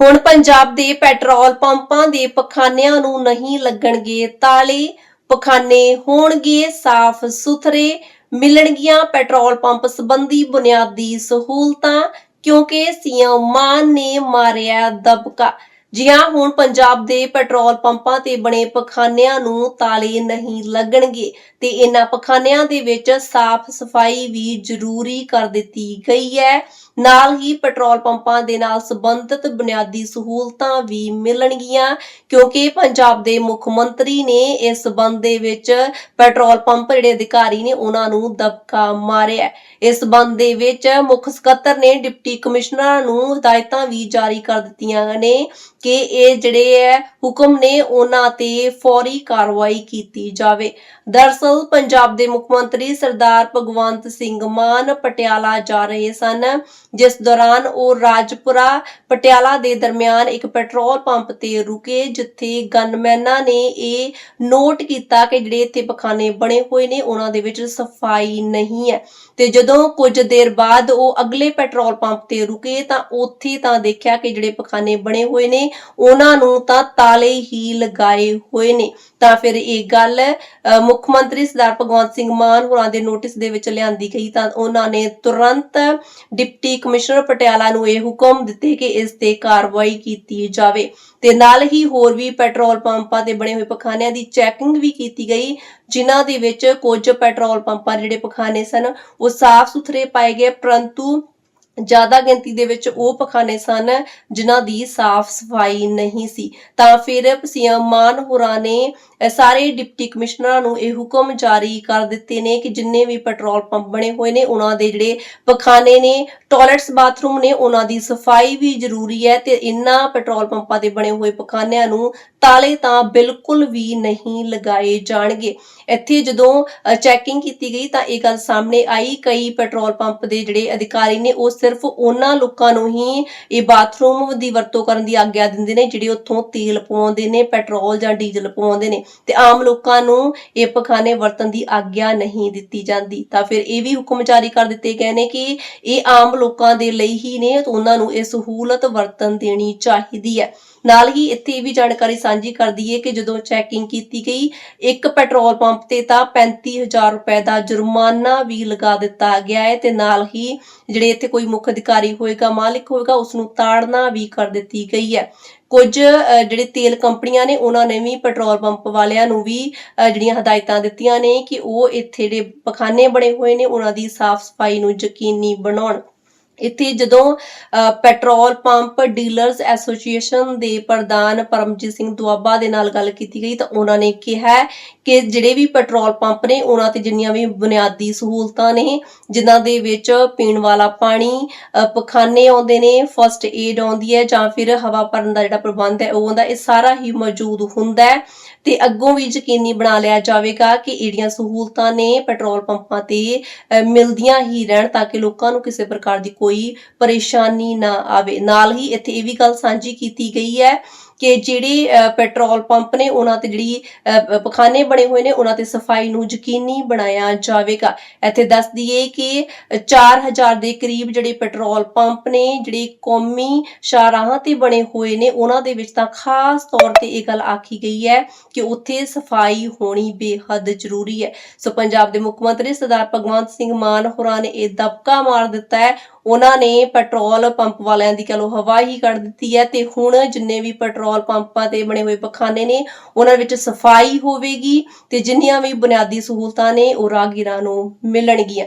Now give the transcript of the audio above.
ਹੁਣ ਪੰਜਾਬ ਦੇ ਪੈਟਰੋਲ ਪੰਪਾਂ ਦੇ ਪਖਾਨਿਆਂ ਨੂੰ ਨਹੀਂ ਲੱਗਣਗੇ ਤਾਲੇ। ਪਖਾਨੇ ਹੋਣਗੇ ਸਾਫ਼ ਸੁਥਰੇ, ਮਿਲਣਗੀਆਂ ਪੈਟਰੋਲ ਪੰਪ ਸੰਬੰਧੀ ਬੁਨਿਆਦੀ ਸਹੂਲਤਾਂ, ਕਿਉਂਕਿ ਸੀਐਮ ਮਾਨ ਨੇ ਮਾਰਿਆ ਦਬਕਾ। ਜੀ ਹੁਣ ਪੰਜਾਬ ਦੇ ਪੈਟਰੋਲ ਪੰਪਾਂ ਤੇ ਬਣੇ ਪਖਾਨਿਆਂ ਨੂੰ ਤਾਲੇ ਨਹੀਂ ਲੱਗਣਗੇ ਤੇ ਇਹਨਾਂ ਪਖਾਨਿਆਂ ਦੇ ਵਿੱਚ ਸਾਫ਼ ਸਫ਼ਾਈ ਵੀ ਜ਼ਰੂਰੀ ਕਰ ਦਿੱਤੀ ਗਈ ਹੈ। ਨਾਲ ਹੀ ਪੈਟਰੋਲ ਪੰਪਾਂ ਦੇ ਨਾਲ ਸੰਬੰਧਿਤ ਬੁਨਿਆਦੀ ਸਹੂਲਤਾਂ ਵੀ ਮਿਲਣਗੀਆਂ, ਕਿਉਂਕਿ ਪੰਜਾਬ ਦੇ ਮੁੱਖ ਮੰਤਰੀ ਨੇ ਇਸ ਸੰਬੰਧ ਦੇ ਵਿੱਚ ਪੈਟਰੋਲ ਪੰਪ ਜਿਹੜੇ ਅਧਿਕਾਰੀ ਨੇ ਉਹਨਾਂ ਨੂੰ ਦਬਕਾ ਮਾਰਿਆ। ਇਸ ਸੰਬੰਧ ਦੇ ਵਿੱਚ ਮੁੱਖ ਸਕੱਤਰ ਨੇ ਡਿਪਟੀ ਕਮਿਸ਼ਨਰਾਂ ਨੂੰ ਹਦਾਇਤਾਂ ਵੀ ਜਾਰੀ ਕਰ ਦਿੱਤੀਆਂ ਨੇ ਕਿ ਇਹ ਜਿਹੜੇ ਹੈ, ਹੁਕਮ ਨੇ ਉਹਨਾਂ ਤੇ ਫੌਰੀ ਕਾਰਵਾਈ ਕੀਤੀ ਜਾਵੇ। ਦਰਸਲ ਪੰਜਾਬ ਦੇ ਮੁੱਖ ਮੰਤਰੀ ਸਰਦਾਰ ਭਗਵੰਤ ਸਿੰਘ ਮਾਨ ਪਟਿਆਲਾ ਜਾ ਰਹੇ ਸਨ। ਜਿਸ ਦੌਰਾਨ ਉਹ ਰਾਜਪੁਰਾ ਪਟਿਆਲਾ ਦੇ ਦਰਮਿਆਨ ਇੱਕ ਪੈਟਰੋਲ ਪੰਪ ਤੇ ਰੁਕੇ, ਜਿੱਥੇ ਗਨਮੈਨਾਂ ਨੇ ਇਹ ਨੋਟ ਕੀਤਾ ਕਿ ਜਿਹੜੇ ਇੱਥੇ ਪਖਾਨੇ ਬਣੇ ਹੋਏ ਨੇ, ਉਹਨਾਂ ਦੇ ਵਿੱਚ ਸਫ਼ਾਈ ਨਹੀਂ ਹੈ। ਤੇ ਜਦੋਂ ਕੁਝ ਦੇਰ ਬਾਅਦ ਉਹ ਅਗਲੇ ਪੈਟਰੋਲ ਪੰਪ ਤੇ ਰੁਕੇ, ਤਾਂ ਉੱਥੇ ਤਾਂ ਦੇਖਿਆ ਕਿ ਜਿਹੜੇ ਪਖਾਨੇ ਬਣੇ ਹੋਏ ਨੇ, ਉਹਨਾਂ ਨੂੰ ਤਾਂ ਤਾਲੇ ਹੀ ਲਗਾਏ ਹੋਏ ਨੇ। ਤਾਂ ਫਿਰ ਇਹ ਗੱਲ ਮੁੱਖ ਮੰਤਰੀ ਸਰਦਾਰ ਭਗਵੰਤ ਸਿੰਘ ਮਾਨ ਹੋਰਾਂ ਦੇ ਨੋਟਿਸ ਦੇ ਵਿੱਚ ਲਿਆਂਦੀ ਗਈ, ਤਾਂ ਉਹਨਾਂ ਨੇ ਤੁਰੰਤ ਡਿਪਟੀ ਕਮਿਸ਼ਨਰ ਪਟਿਆਲਾ ਨੂੰ ਇਹ ਹੁਕਮ ਦਿੱਤੇ ਕਿ ਇਸ ਤੇ ਕਾਰਵਾਈ ਕੀਤੀ ਜਾਵੇ। ਤੇ ਨਾਲ ਹੀ ਹੋਰ ਵੀ ਪੈਟਰੋਲ ਪੰਪਾਂ ਤੇ ਬਣੇ ਹੋਏ ਪਖਾਨਿਆਂ ਦੀ ਚੈਕਿੰਗ ਵੀ ਕੀਤੀ ਗਈ, ਜਿਨ੍ਹਾਂ ਦੇ ਵਿੱਚ ਕੁਝ ਪੈਟਰੋਲ ਪੰਪਾਂ ਜਿਹੜੇ ਪਖਾਨੇ ਸਨ, ਉਹ ਸਾਫ਼ ਸੁਥਰੇ ਪਾਏ ਗਏ, ਪਰੰਤੂ ਜ਼ਿਆਦਾ ਗਿਣਤੀ ਦੇ ਵਿੱਚ ਉਹ ਪਖਾਨੇ ਸਨ ਜਿਨ੍ਹਾਂ ਦੀ ਸਾਫ਼ ਸਫ਼ਾਈ ਨਹੀਂ ਸੀ। ਤਾਂ ਫਿਰ ਸੀਐਮ ਮਾਨ ਹੋਰਾਂ ਨੇ ਸਾਰੇ ਡਿਪਟੀ ਕਮਿਸ਼ਨਰਾਂ ਨੂੰ ਇਹ ਹੁਕਮ ਜਾਰੀ ਕਰ ਦਿੱਤੇ ਨੇ ਕਿ ਜਿੰਨੇ ਵੀ ਪੈਟਰੋਲ ਪੰਪ ਬਣੇ ਹੋਏ ਨੇ, ਉਹਨਾਂ ਦੇ ਜਿਹੜੇ ਪਖਾਨੇ ਨੇ, ਟਾਇਲਟਸ, ਬਾਥਰੂਮ ਨੇ, ਉਹਨਾਂ ਦੀ ਸਫ਼ਾਈ ਵੀ ਜ਼ਰੂਰੀ ਹੈ ਤੇ ਇਨ੍ਹਾਂ ਪੈਟਰੋਲ ਪੰਪਾਂ ਦੇ ਬਣੇ ਹੋਏ ਪਖਾਨਿਆਂ ਨੂੰ ਤਾਲੇ ਤਾਂ ਬਿਲਕੁਲ ਵੀ ਨਹੀਂ ਲਗਾਏ ਜਾਣਗੇ। ਇੱਥੇ ਜਦੋਂ ਚੈਕਿੰਗ ਕੀਤੀ ਗਈ ਤਾਂ ਇਹ ਗੱਲ ਸਾਹਮਣੇ ਆਈ, ਕਈ ਪੈਟਰੋਲ ਪੰਪ ਦੇ ਜਿਹੜੇ ਅਧਿਕਾਰੀ ਨੇ ਉਸ ਸਿਰਫ ਉਹਨਾਂ ਲੋਕਾਂ ਨੂੰ ਹੀ ਇਹ ਬਾਥਰੂਮ ਦੀ ਵਰਤੋਂ ਕਰਨ ਦੀ ਆਗਿਆ ਦਿੰਦੇ ਨੇ, ਜਿਹੜੇ ਉੱਥੋਂ ਤੇਲ ਪਵਾਉਂਦੇ ਨੇ, ਪੈਟਰੋਲ ਜਾਂ ਡੀਜ਼ਲ ਪਵਾਉਂਦੇ ਨੇ ਤੇ ਆਮ ਲੋਕਾਂ ਨੂੰ ਇਹ ਪਖਾਨੇ ਵਰਤਣ ਦੀ ਆਗਿਆ ਨਹੀਂ ਦਿੱਤੀ ਜਾਂਦੀ। ਤਾਂ ਫਿਰ ਇਹ ਵੀ ਹੁਕਮ ਜਾਰੀ ਕਰ ਦਿੱਤੇ ਗਏ ਨੇ ਕਿ ਇਹ ਆਮ ਲੋਕਾਂ ਦੇ ਲਈ ਹੀ ਨੇ ਉਹਨਾਂ ਨੂੰ ਇਹ ਸਹੂਲਤ ਵਰਤਣ ਦੇਣੀ ਚਾਹੀਦੀ ਹੈ। ਨਾਲ ਹੀ ਇੱਥੇ ਇਹ ਵੀ ਜਾਣਕਾਰੀ ਸਾਂਝੀ ਕਰ ਦਈਏ ਕਿ ਜਦੋਂ ਚੈਕਿੰਗ ਕੀਤੀ ਗਈ, ਇੱਕ ਪੈਟਰੋਲ ਪੰਪ ਤੇ ਤਾਂ 35000 ਰੁਪਏ ਦਾ ਜੁਰਮਾਨਾ ਵੀ ਲਗਾ ਦਿੱਤਾ ਗਿਆ ਹੈ ਤੇ ਨਾਲ ਹੀ ਜਿਹੜੇ ਇੱਥੇ ਕੋਈ ਮੁੱਖ ਅਧਿਕਾਰੀ ਹੋਏਗਾ, ਮਾਲਿਕ ਹੋਏਗਾ ਉਸ ਨੂੰ ਤਾੜਨਾ ਵੀ ਕਰ ਦਿੱਤੀ ਗਈ ਹੈ। ਕੁਝ ਜਿਹੜੇ ਤੇਲ ਕੰਪਨੀਆਂ ਨੇ, ਉਹਨਾਂ ਨੇ ਵੀ ਪੈਟਰੋਲ ਪੰਪ ਵਾਲਿਆਂ ਨੂੰ ਵੀ ਜਿਹੜੀਆਂ ਹਦਾਇਤਾਂ ਦਿੱਤੀਆਂ ਨੇ ਕਿ ਉਹ ਇੱਥੇ ਜਿਹੜੇ ਪਖਾਨੇ ਬਣੇ ਹੋਏ ਨੇ, ਉਹਨਾਂ ਦੀ ਸਾਫ਼ ਸਫ਼ਾਈ ਨੂੰ ਯਕੀਨੀ ਬਣਾਉਣ। ਇੱਥੇ ਜਦੋਂ ਪੈਟਰੋਲ ਪੰਪ ਡੀਲਰਸ ਐਸੋਸੀਏਸ਼ਨ ਦੇ ਪ੍ਰਧਾਨ ਪਰਮਜੀਤ ਸਿੰਘ ਦੁਆਬਾ ਦੇ ਨਾਲ ਗੱਲ ਕੀਤੀ ਗਈ ਤਾਂ ਉਹਨਾਂ ਨੇ ਕਿਹਾ ਕਿ ਜਿਹੜੇ ਵੀ ਪੈਟਰੋਲ ਪੰਪ ਨੇ, ਉਹਨਾਂ ਤੇ ਜਿੰਨੀਆਂ ਵੀ ਬੁਨਿਆਦੀ ਸਹੂਲਤਾਂ ਨੇ, ਜਿਨ੍ਹਾਂ ਦੇ ਵਿੱਚ ਪੀਣ ਵਾਲਾ ਪਾਣੀ ਪਖਾਨੇ ਆਉਂਦੇ ਨੇ ਫਸਟ ਏਡ ਆਉਂਦੀ ਹੈ ਜਾਂ ਫਿਰ ਹਵਾ ਭਰਨ ਦਾ ਜਿਹੜਾ ਪ੍ਰਬੰਧ ਹੈ, ਉਹ ਹੁੰਦਾ ਇਹ ਸਾਰਾ ਹੀ ਮੌਜੂਦ ਹੁੰਦਾ ਹੈ। ਤੇ ਅੱਗੋਂ ਵੀ ਯਕੀਨੀ ਬਣਾ ਲਿਆ ਜਾਵੇਗਾ ਕਿ ਜਿਹੜੀਆਂ ਸਹੂਲਤਾਂ ਨੇ ਪੈਟਰੋਲ ਪੰਪਾਂ ਤੇ ਮਿਲਦੀਆਂ ਹੀ ਰਹਿਣ ਤਾਂ ਕਿ ਲੋਕਾਂ ਨੂੰ ਕਿਸੇ ਪ੍ਰਕਾਰ ਦੀ ਕੋਈ ਪਰੇਸ਼ਾਨੀ ਨਾ ਆਵੇ। ਨਾਲ ਹੀ ਇੱਥੇ ਇਹ ਵੀ ਗੱਲ ਸਾਂਝੀ ਕੀਤੀ ਗਈ ਹੈ ਕਿ ਜਿਹੜੇ ਪੈਟਰੋਲ ਪੰਪ ਨੇ, ਉਹਨਾਂ ਤੇ ਜਿਹੜੀ ਪਖਾਨੇ ਬਣੇ ਹੋਏ ਨੇ, ਉਹਨਾਂ ਤੇ ਸਫ਼ਾਈ ਨੂੰ ਯਕੀਨੀ ਬਣਾਇਆ ਜਾਵੇਗਾ। ਇੱਥੇ ਦੱਸ ਦਈਏ ਕਿ 4000 ਦੇ ਕਰੀਬ ਜਿਹੜੇ ਪੈਟਰੋਲ ਪੰਪ ਨੇ, ਜਿਹੜੇ ਕੌਮੀ ਸ਼ਾਹਰਾਹਾਂ ਤੇ ਬਣੇ ਹੋਏ ਨੇ, ਉਹਨਾਂ ਦੇ ਵਿੱਚ ਤਾਂ ਖਾਸ ਤੌਰ ਤੇ ਇਹ ਗੱਲ ਆਖੀ ਗਈ ਹੈ ਕਿ ਉੱਥੇ ਸਫ਼ਾਈ ਹੋਣੀ ਬੇਹੱਦ ਜ਼ਰੂਰੀ ਹੈ। ਸੋ ਪੰਜਾਬ ਦੇ ਮੁੱਖ ਮੰਤਰੀ ਸਰਦਾਰ ਭਗਵੰਤ ਸਿੰਘ ਮਾਨ ਹੋਰਾਂ ਨੇ ਇਹ ਦਬਕਾ ਮਾਰ ਦਿੱਤਾ ਹੈ। ਉਹਨਾਂ ਨੇ ਪੈਟਰੋਲ ਪੰਪ ਵਾਲਿਆਂ ਦੀ ਕਹਲੋ ਹਵਾ ਹੀ ਕੱਢ ਦਿੱਤੀ ਹੈ ਤੇ ਹੁਣ ਜਿੰਨੇ ਵੀ ਪੈਟਰੋਲ ਪੰਪਾਂ ਤੇ ਬਣੇ ਹੋਏ ਪਖਾਨੇ ਨੇ, ਉਹਨਾਂ ਵਿੱਚ ਸਫ਼ਾਈ ਹੋਵੇਗੀ ਤੇ ਜਿੰਨੀਆਂ ਵੀ ਬੁਨਿਆਦੀ ਸਹੂਲਤਾਂ ਨੇ ਉਹ ਰਾਹਗੀਰਾਂ ਨੂੰ ਮਿਲਣਗੀਆਂ।